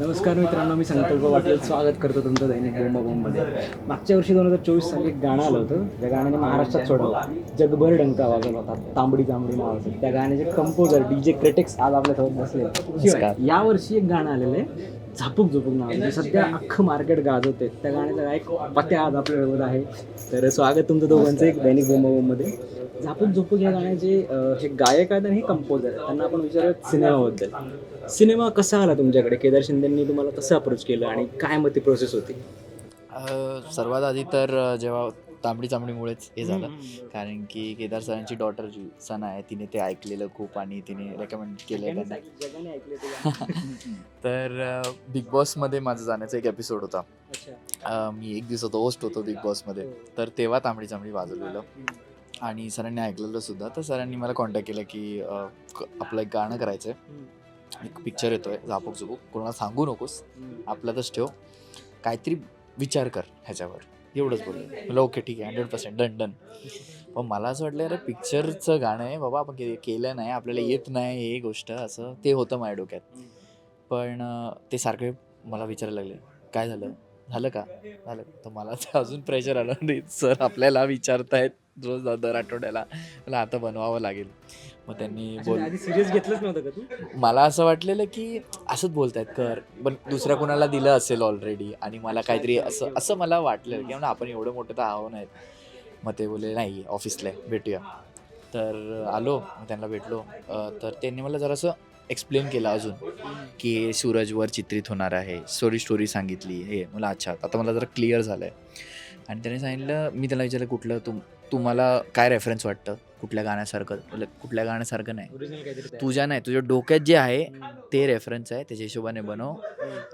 नमस्कार मित्रांनो मी संकल्प वाटेल स्वागत करतो तुमचं दैनिक बोंबाबोंबमध्ये. मागच्या वर्षी दोन हजार चोवीस साली एक गाणं आलं होतं. त्या गाण्याने महाराष्ट्रात सोडलं. जगभर डंका वाजवला होता. तांबडी तांबडी नावाचं. त्या गाण्याचे कंपोजर डी जे क्रिटिक्स आज आपल्यासोबत बसले शिवाय यावर्षी एक गाणं आलेलं आहे. झापूक झुपूक नाव जे सध्या अख्खं मार्केट गाजवते त्या गाण्याचा गायक पत्या आज आपल्यासोबत आहे. तर स्वागत तुमचं दोघांचं एक दैनिक बोंबाबोंबमध्ये. झापूक झुपूक या गाण्याचे हे गायक आहेत आणि हे कंपोजर आहेत. त्यांना आपण विचारूयात सिनेमाबद्दल. सिनेमा कसा आला तुमच्याकडे? केदार शिंदेंनी तुम्हाला कसं अप्रोच केलं आणि काय मग ती प्रोसेस होती? सर्वात आधी तर जेव्हा तांबडी चांबडीमुळेच हे झालं. कारण की केदार सरांची डॉटर जी सना आहे तिने ते ऐकलेलं खूप आणि तिने रेकमेंड केलं त्यांना. जगाने ऐकले ते गाणं. तर बिग बॉसमध्ये माझा जाण्याचा एक एपिसोड होता. मी एक दिवसाचा होस्ट होतो बिग बॉसमध्ये हो. तर तेव्हा तांबडी चांबडी वाजवलेलं आणि सरांनी ऐकलेलं सुद्धा. तर सरांनी मला कॉन्टॅक्ट केलं क- आपलं एक गाणं करायचं आहे एक पिक्चर येतोय झापूक झुपूक कोणाला सांगू नकोस. आपल्यातच ठेव. काहीतरी विचार कर ह्याच्यावर. एवढंच बोलले. ओके ठीक आहे हंड्रेड पर्सेंट डन डन पण मला असं वाटलं अरे पिक्चरचं गाणं आहे बाबा आपण के केलं नाही आपल्याला येत नाही हे गोष्ट असं ते होतं माझ्या डोक्यात. पण अं, ते सारखे मला विचारायला लागले काय झालं? झालं का? झालं. तर मला ते अजून प्रेशर आलं नाही. सर आपल्याला विचारतायत रोज दर आठवड्याला. मला आता बनवावं लागेल. मग त्यांनी बोल सिरियस घेतलंच नव्हतं का तू? मला असं वाटलेलं की असंच बोलतायत कर. पण दुसऱ्या कोणाला दिलं असेल ऑलरेडी आणि मला काहीतरी असं असं मला वाटलं की आपण एवढं मोठं तर आहो नाहीत. मग ते बोलले नाही ऑफिसला आहे, भेटूया. तर आलो मग त्यांना भेटलो. तर त्यांनी मला जरासं एक्सप्लेन केलं अजून की सूरजवर चित्रित होणार आहे. स्टोरी स्टोरी सांगितली. हे मला अच्छा. आता मला जरा क्लिअर झालं आहे आणि त्याने सांगितलं मी त्याला विचारलं कुठलं तुम तुम्हाला काय रेफरन्स वाटतं? कुठल्या गाण्यासारखं? म्हणलं, कुठल्या गाण्यासारखं नाही. तुझ्या नाही तुझ्या डोक्यात जे आहे. ते रेफरन्स आहे. त्याच्या हिशोबाने बनव.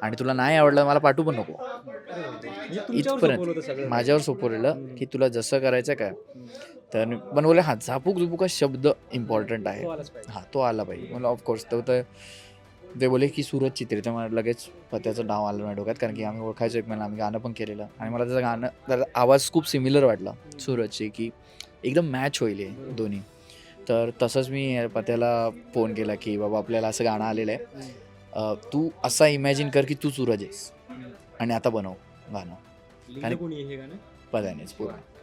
आणि तुला नाही आवडलं मला पाठवू पण नको. म्हणजे इथपर्यंत. माझ्यावर सोपवलेलं की तुला जसं करायचं काय? तर पण बोले हा झापूक झुपूक हा शब्द इम्पॉर्टंट आहे. हा तो आला पाहिजे. मला ऑफकोर्स तो तर ते बोले की सूरज चित्रे तर मला लगेच पत्याचं नाव आलं माझ्या डोक्यात कारण की आम्ही ओळखायचो एकमेकांना आम्ही गाणं पण केलेलं. आणि मला त्याचं गाणं त्याचा आवाज खूप सिमिलर वाटला सूरजची की एकदम मॅच होईल हे दोन्ही. तर तसंच मी पत्याला फोन केला की बाबा आपल्याला असं गाणं आलेलं आहे. तू असा इमॅजिन कर की तू सूरज आहेस. आणि आता बनव गाणं. आणि- कोणी हे गाणं? पदानेच पूर्ण.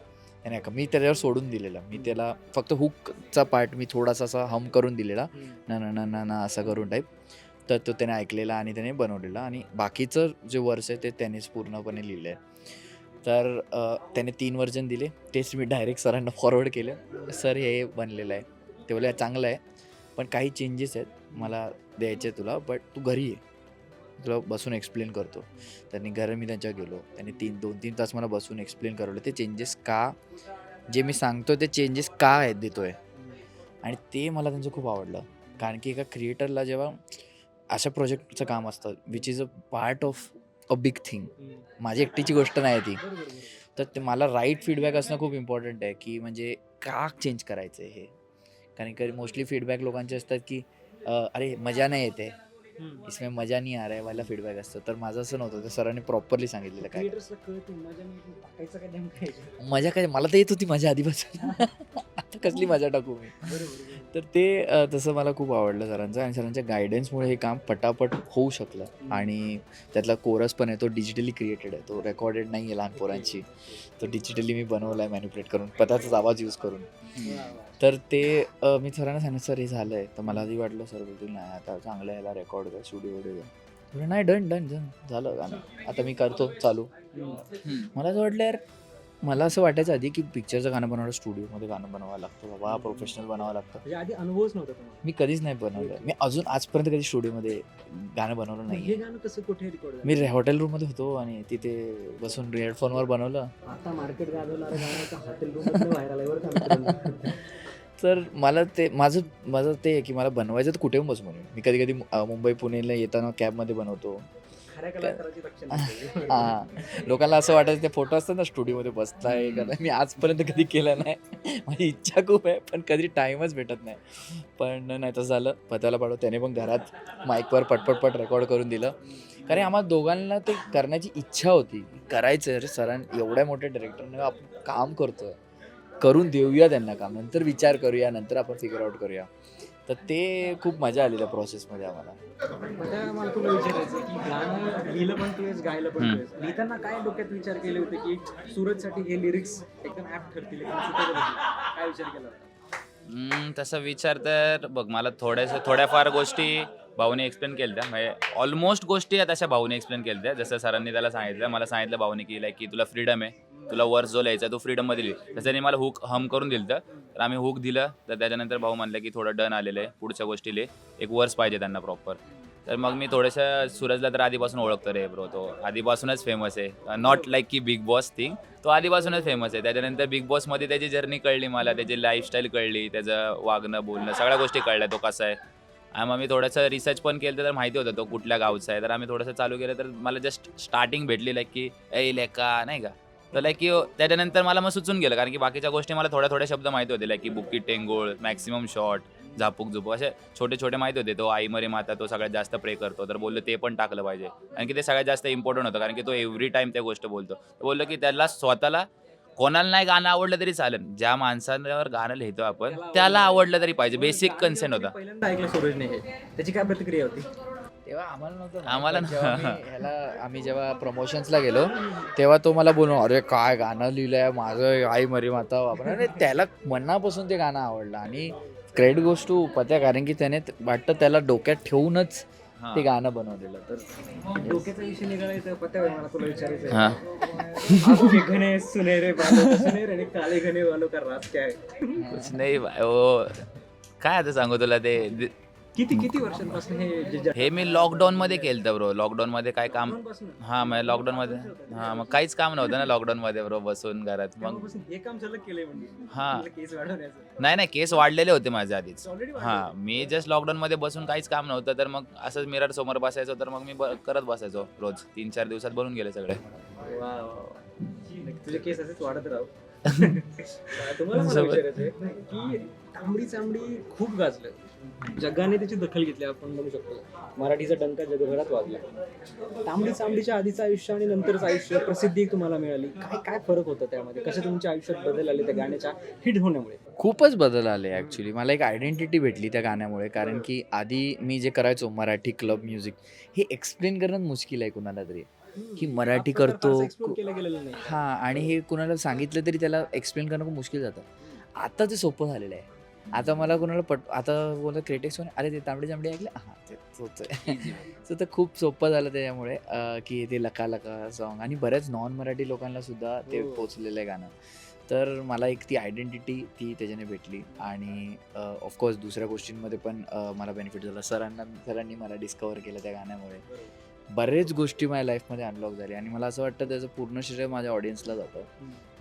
नाही का मी त्याच्यावर सोडून दिलेलं. मी त्याला फक्त हुकचा पार्ट मी थोडासा असा हम करून दिलेला. ना ना ना ना ना असं करून टाईप तर तो त्याने ऐकलेला आणि त्याने बनवलेला आणि बाकीचं जे वर्स आहे ते त्यानेच पूर्णपणे लिहिलं आहे तर त्याने तीन वर्जन दिले. तेच मी डायरेक्ट सरांना फॉरवर्ड केलं. सर हे बनलेलं आहे. ते बोले चांगलं आहे. पण काही चेंजेस आहेत. मला द्यायचे तुला बट तू घरी ये. तुला बसून एक्सप्लेन करतो. त्यांनी घरं मी त्यांच्या गेलो. त्यांनी तीन दोन तीन तास मला बसून एक्सप्लेन करवलं ते चेंजेस का? जे मी सांगतो ते चेंजेस का आहेत देतो आहे आणि ते मला त्यांचं खूप आवडलं. कारण की एका क्रिएटरला जेव्हा अशा प्रोजेक्टचं काम असतं which is a part of a big thing माझी एकटीची गोष्ट नाही ती. तर ते मला राईट फीडबॅक असणं खूप इम्पॉर्टंट आहे की म्हणजे का चेंज करायचं आहे हे? कारण की मोस्टली फीडबॅक लोकांचे असतात की अरे मजा नाही येते. इसमें मजा नाही आ रहा है वाला फीडबॅक असतं. तर माझं असं नव्हतं. तर सरांनी प्रॉपरली सांगितलेलं काय. मजा काय? मला तर येत होती मजा आधीपासून. आता कसली मजा टाकू मी. तर ते अ, तसं मला खूप आवडलं सरांचं आणि सरांच्या गायडन्समुळे हे काम पटापट होऊ शकलं आणि त्यातला कोरस पण आहे तो डिजिटली क्रिएटेड आहे. तो रेकॉर्डेड नाही आहे लहान पोरांची. तो डिजिटली मी बनवला आहे मॅन्युप्लेट करून. पताचाच आवाज यूज करून. तर ते अ, मी सरांना सांगितलं सर हे झालं आहे तर मला आधी वाटलं सर बोलतील नाही आता चांगलं ह्याला रेकॉर्ड कर स्टुडिओ कर नाही डन डन डन झालं गाणं. आता मी करतो चालू. मला असं वाटलं यार मला असं वाटायचं आधी की पिक्चरचं गाणं बनवलं स्टुडिओमध्ये गाणं बनवावं लागतं बाबा प्रोफेशनल बनावं लागतं. म्हणजे आधी अनुभवच नव्हता तुम्हाला? मी कधीच नाही बनवलं. मी अजून आजपर्यंत कधी स्टुडिओमध्ये गाणं बनवलं हे नाही गाणं कसं कुठे रेकॉर्ड मी हॉटेल रूममध्ये होतो आणि तिथे बसून हेडफोनवर बनवलं. आता मार्केट गाजवणारं गाणं आता हॉटेल रूम बाहेर. तर मला ते माझं माझं ते आहे की मला बनवायचं तर कुठे बस म्हणून मी कधी कधी मुंबई पुणेला येताना कॅबमध्ये बनवतो. हां. लोकांना असं वाटायचं ते फोटो असतात ना स्टुडिओमध्ये बसताय का नाही. मी आजपर्यंत कधी केलं नाही. माझी इच्छा खूप आहे पण कधी टाईमच भेटत नाही. पण नाही तसं झालं पत्याला पाडो त्याने पण घरात माईकवर पटपटपट रेकॉर्ड करून दिलं. कारण आम्हाला दोघांना ते करण्याची इच्छा होती. करायचं अरे सरां एवढ्या मोठ्या डिरेक्टरने आपण काम करतोय. करून देऊया त्यांना काम. नंतर विचार करूया नंतर आपण फिगर आउट करूया. तर ते खूप मजा आली त्या प्रोसेसमध्ये आम्हाला. मला तुला विचारायचं की गाणं लिहिलं पण गायलं पण लिहिताना काय डोक्यात विचार केले होते की सूरजसाठी हे लिरिक्स एकदम ठरतील? काय विचार केला होता? तसा विचार तर बघ मला थोड्याशा थोड्याफार गोष्टी भाऊने एक्सप्लेन केल्या म्हणजे ऑलमोस्ट गोष्टी तशा भाऊने एक्सप्लेन केल्या जसं सरांनी त्याला सांगितलं मला सांगितलं भाऊने की लाईक की तुला फ्रीडम आहे. तुला वर्स जो लिहायचा तो फ्रीडममध्ये तर त्याच्याने मला हुक हम करून दिलं तर आम्ही हुक दिलं. तर त्याच्यानंतर भाऊ म्हणलं की थोडं डन आलेलं आहे. पुढच्या गोष्टी लिह. एक वर्स पाहिजे त्यांना प्रॉपर तर मग मी थोडंसं सूरजला तर आधीपासून ओळखतो रे ब्रो तो. आधीपासूनच फेमस आहे. Uh, नॉट लाईक की बिग बॉस थिंग तो आधीपासूनच फेमस आहे. त्याच्यानंतर बिग बॉसमध्ये त्याची जर्नी कळली मला. त्याची लाईफस्टाईल कळली. त्याचं वागणं बोलणं सगळ्या गोष्टी कळल्या तो कसा आहे. आणि मग मी थोडंसं रिसर्च पण केलं तर माहिती होतं तो कुठल्या गावचा आहे. तर आम्ही थोडंसं चालू केलं तर मला जस्ट स्टार्टिंग भेटली लाईक की ए लेका नाही का? तर लाईक की त्याच्यानंतर मला मग सुचून गेलं कारण की बाकीच्या गोष्टी मला थोड्या थोड्या शब्द माहिती होते लाईक की बुक्की टेंगोळ मॅक्सिमम शॉट झापूक झुपूक असे छोटे छोटे माहिती होते. तो आई मरे माता तो सगळ्यात जास्त प्रे करतो. तर बोललो ते पण टाकलं पाहिजे. कारण की ते सगळ्यात जास्त इम्पॉर्टंट होतं कारण की तो एव्हरी टाइम त्या गोष्ट बोलतो. बोललो की त्याला स्वतःला कोणाला नाही गाणं आवडलं तरी चालेल. ज्या माणसांवर गाणं लिहितो आपण त्याला आवडलं तरी पाहिजे. बेसिक कन्सेंट होता. पहिल्यांदा ऐकलं त्याची काय प्रतिक्रिया होती? तेव्हा आम्हाला नव्हतं आम्हाला पण जेव्हा मी ह्याला आम्ही जेव्हा प्रमोशन्सला गेलो तेव्हा तो मला बोलून अरे काय गाणं लिहिलंय? माझं आई मरी माता वापर अरे त्याला मनापासून ते गाणं आवडलं. आणि क्रेडिट गोष्ट टू पत्या कारण की त्याने त- वाटतं त्याला डोक्यात ठेवूनच हा. ते गाणं बनवलेलं. तर डोक्याचा विषय निघालायचा पत्या मला तुला विचारायचं हा. आपके घने सुनहरे बालों का सुनहरे आणि काले घने बालों का रात क्या? है कुछ नाही बा- ओ काय आता सांगू तुला ते? दि- किती किती वर्षांपासून हे जे जे- हे मी लॉकडाऊन मध्ये केलं ब्रो लॉकडाऊन मध्ये काय काम हा मग लॉकडाऊन मध्ये हा मग काहीच काम नव्हतं ना लॉकडाऊन मध्ये ब्रो बसून घरात. मग तेव्हापासून हे काम सलग केलंय म्हणजे. हा. आपलं केस वाढवण्याचं. नाही नाही केस वाढलेले होते माझ्या आधीच. ऑलरेडी हा मी जस्ट लॉकडाऊन मध्ये बसून काहीच काम नव्हतं तर मग असंच मिरर समोर बसायचो तर मग मी ब- करत बसायचो रोज. तीन चार दिवसात बनून गेले सगळे. तुझे केस असेच वाढत राहू. तुम्हाला मला विचारायचंय की तांबडी चांबडी खूप गाजलं. जगाने त्याची दखल घेतली आपण म्हणू शकतो. मराठीचा डंका जगभरात वाजला. तांबडी चांबडीच्या आधीचं आयुष्य आणि नंतरचं आयुष्य प्रसिद्धी तुम्हाला मिळाली. काय काय फरक होता त्यामध्ये? कसे तुमच्या आयुष्यात बदल आले त्या गाण्याच्या हिट होण्यामुळे? खूपच बदल आले ॲक्च्युली मला एक आयडेंटिटी भेटली त्या गाण्यामुळे कारण की आधी मी जे करायचो मराठी क्लब म्युझिक हे एक्सप्लेन करणं मुश्किल आहे कुणाला तरी. की मराठी करतो हा आणि हे कुणाला सांगितलं तरी त्याला एक्सप्लेन करणं खूप मुश्किल जातं. आता ते सोपं झालेलं आहे. आता मला कोणाला पट आता बोलत क्रिटिक्स अरे ते तांबडी चांबडी ऐकले? हां ते सो ते खूप सोपं झालं त्याच्यामुळे की ते लका लका सॉन्ग आणि बऱ्याच नॉन मराठी लोकांना सुद्धा ते हो. पोचलेलं आहे गाणं. तर मला एक ती आयडेंटिटी ती त्याच्याने भेटली. आणि ऑफकोर्स दुसऱ्या गोष्टींमध्ये पण मला बेनिफिट झाला. सरांना सरांनी मला डिस्कवर केलं त्या गाण्यामुळे. बरेच गोष्टी माझ्या लाईफमध्ये अनलॉक झाल्या आणि मला असं वाटतं त्याचं पूर्ण श्रेय माझ्या ऑडियन्सला जातं.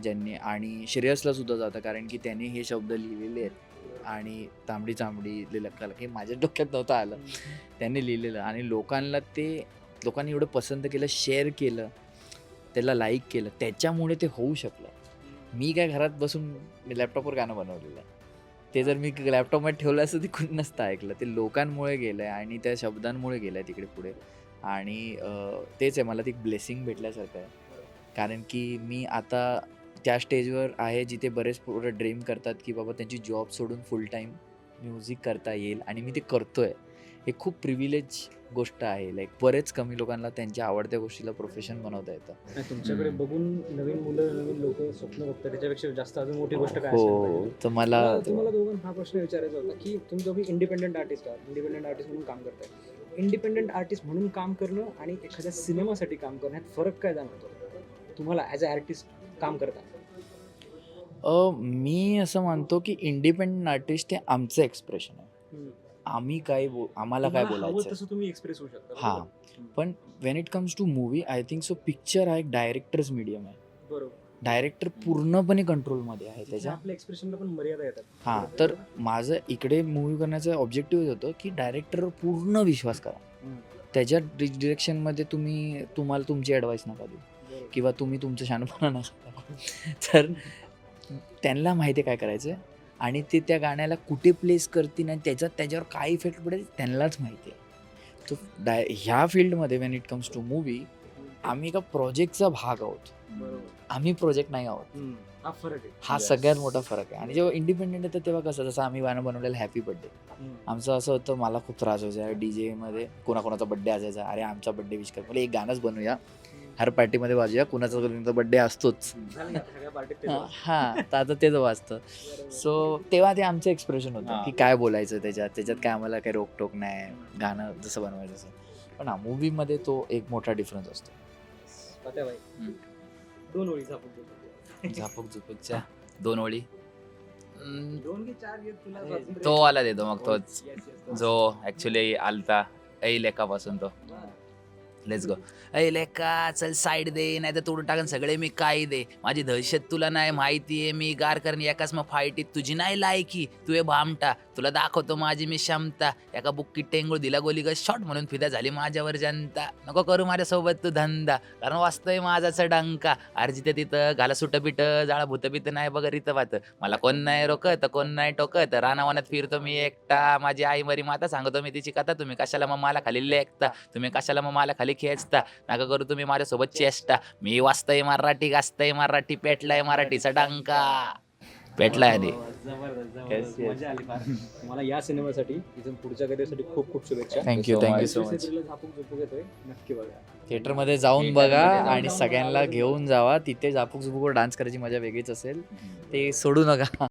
ज्यांनी आणि श्रेयसला सुद्धा जातं. कारण की त्यांनी हे शब्द लिहिलेले आहेत. आणि तांबडी चांबडी लक्काला हे माझ्या डोक्यात नव्हतं आलं. त्यांनी लिहिलेलं आणि लोकांना ते लोकांनी एवढं पसंत केलं शेअर केलं त्याला लाईक केलं. त्याच्यामुळे ते होऊ शकलं. मी काय घरात बसून मी लॅपटॉपवर गाणं बनवलेलं. ते जर मी लॅपटॉपमध्ये ठेवलं असं ते कुणी नसतं ऐकलं. ते लोकांमुळे गेलं आहे आणि त्या शब्दांमुळे गेलं आहे तिकडे पुढे. आणि तेच आहे मला ती ब्लेसिंग भेटल्यासारखं आहे. कारण की मी आता त्या स्टेजवर आहे जिथे बरेच पोरं ड्रीम करतात की बाबा त्यांची जॉब सोडून फुल टाईम म्युझिक करता येईल आणि मी ते करतोय. हे खूप प्रिव्हिलेज गोष्ट आहे. लाईक बरेच कमी लोकांना त्यांच्या आवडत्या गोष्टीला प्रोफेशन बनवता येतं. आणि तुमच्याकडे. बघून नवीन मुलं नवीन लोक स्वप्न बघतात. त्याच्यापेक्षा जास्त अजून मोठी गोष्ट काय हो? तर मला तुम्हाला दोघांना हा प्रश्न विचारायचा होता की तुम्ही दोघी इंडिपेंडेंट आर्टिस्ट आहात. इंडिपेंडेंट आर्टिस्ट म्हणून काम करताय. इंडिपेंडेंट आर्टिस्ट म्हणून काम करणं आणि एखाद्या सिनेमासाठी काम करणं ह्यात फरक काय जाणवतो? तुम्हाला ॲज अ आर्टिस्ट काम करता मी असं मानतो की इंडिपेंडंट आर्टिस्ट हे आमचं एक्सप्रेशन आहे. आम्ही काय बो आम्हाला काय बोलायचं तसं तुम्ही एक्सप्रेस होऊ शकता हा. बरोबर? पण when it comes to movie I think so picture हा एक डायरेक्टर्स मीडियम आहे. बरोबर. डायरेक्टर पूर्णपणे कंट्रोलमध्ये आहे त्याच्या. आपल्या एक्सप्रेशनला पण मर्यादा येतात. हां तर माझं इकडे मूवी करण्याचं ऑब्जेक्टिव्ह होतं की डायरेक्टरवर पूर्ण विश्वास करा. त्याच्या डिरेक्शनमध्ये तुम्ही तुम्हाला तुमची ॲडवाईस नका देऊ. किंवा तुम्ही तुमचं शहाणपणा नका. तर त्यांना माहिती आहे काय करायचं आहे आणि ते त्या गाण्याला कुठे प्लेस करतील आणि त्याचा त्याच्यावर काय इफेक्ट पडेल त्यांनाच माहिती आहे. तो डाय ह्या फील्डमध्ये when it comes to movie आम्ही एका प्रोजेक्टचा भाग आहोत. आम्ही प्रोजेक्ट नाही आहोत. हा फरक आहे. हा. सगळ्यात मोठा फरक आहे. आणि जेव्हा इंडिपेंडेंट येतं तेव्हा कसं जसं आम्ही गाणं बनवलेलं हॅपी बर्थडे आमचं असं होतं मला खूप त्रास व्हायचा. डी जेमध्ये कोणाकोणाचा बड्डे असायचा. अरे आमचा बड्डे विश कर. मला एक गाणंच बनवूया. हर पार्टीमध्ये वाजूया कुणाचा बड्डे असतोच तेच हा वाजतं. तर आता तेच वाचतं सो तेव्हा ते आमचं एक्सप्रेशन होतं. की काय बोलायचं त्याच्यात त्याच्यात काय आम्हाला काही रोकटोक नाही गाणं जसं बनवायचं असं पण हा मूवीमध्ये तो एक मोठा डिफरन्स असतो. दोन ओळी देतो. झापूक झुपूकच्या दोन ओळी? तो वाला देतो मग तोच yes, yes. जो ऍक्च्युली आलता ऐ लेखापासून तो. लेट्स गो ऐ लेका चल साईड दे नाही तर तोडून टाकन सगळे मी काय दे? माझी दहशत तुला नाही माहिती आहे मी गार करणे एकाच मग फाईटीत तुझी नाही लायकी तू हे भामटा. तुला दाखवतो माझी मी क्षमता एका बुक्की टेंगूळ दिला गोली ग शॉट म्हणून फिदा झाली माझ्यावर जनता. नको करू माझ्यासोबत तू धंदा कारण वाचतोय माझाचा डंका. अर्जित जिथे तिथं घाला सुट जाळा भूतपीत नाही बघ रित वात. मला कोण नाही रोकत कोण नाही टोकत. रानावनात फिरतो मी एकटा. माझी आई मरी माता सांगतो मी तिची कथा. तुम्ही कशाला मग मला खाली लेखता तुम्ही कशाला मग मला खाली खेचता. नका करू तुम्ही माझ्यासोबत चेष्टा. मी वाचतोय मराठी गाजतय मराठी पेटलाय मराठीचा डंका पेटलाय आधी. जबरदस्त Yes, जबरदस्त. yes. मजा आली फार. मला या सिनेमासाठी इथून पुढच्या करिअरसाठी खूप खूप शुभेच्छा. Thank you thank you. So much Jhapuk Jhupuk येतोय. नक्की बघा. थिएटरमध्ये जाऊन बघा आणि सगळ्यांना. घेऊन जावा. तिथे झापूक झुपूकवर डान्स करायची मजा वेगळीच असेल. ते सोडू नका.